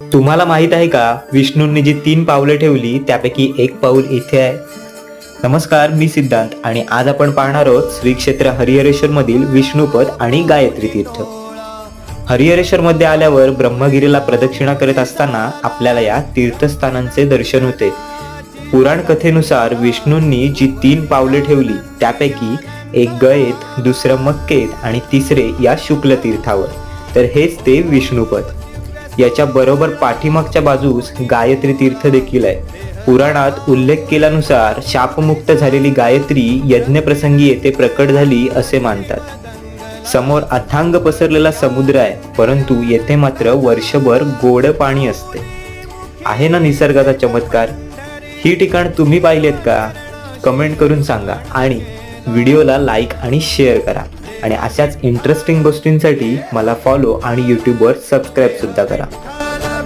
तुम्हाला माहीत आहे का विष्णूंनी जी तीन पावले ठेवली त्यापैकी एक पाऊल इथे आहे. नमस्कार मी सिद्धांत आणि आज आपण पाहणार आहोत श्री क्षेत्र हरिहरेश्वर मधील विष्णुपद आणि गायत्री तीर्थ. हरिहरेश्वर मध्ये आल्यावर ब्रह्मगिरीला प्रदक्षिणा करत असताना आपल्याला या तीर्थस्थानांचे दर्शन होते. पुराण कथेनुसार विष्णूंनी जी तीन पावले ठेवली त्यापैकी एक गयेत दुसरं मक्केत आणि तिसरे या शुक्ल तीर्थावर. तर हेच ते विष्णुपद. याच्या बरोबर पाठीमागच्या बाजूस गायत्री तीर्थ देखील आहे. पुराणात उल्लेख केल्यानुसार शापमुक्त झालेली गायत्री यज्ञप्रसंगी येथे प्रकट झाली असे मानतात. समोर अथांग पसरलेला समुद्र आहे परंतु येथे मात्र वर्षभर गोड पाणी असते. आहे ना निसर्गाचा चमत्कार? ही ठिकाण तुम्ही पाहिलेत का? कमेंट करून सांगा आणि व्हिडिओला लाईक आणि शेअर करा. आणि अशाच इंटरेस्टिंग गोष्टींसाठी मला फॉलो आणि यूट्यूबवर सबस्क्राईब सुद्धा करा.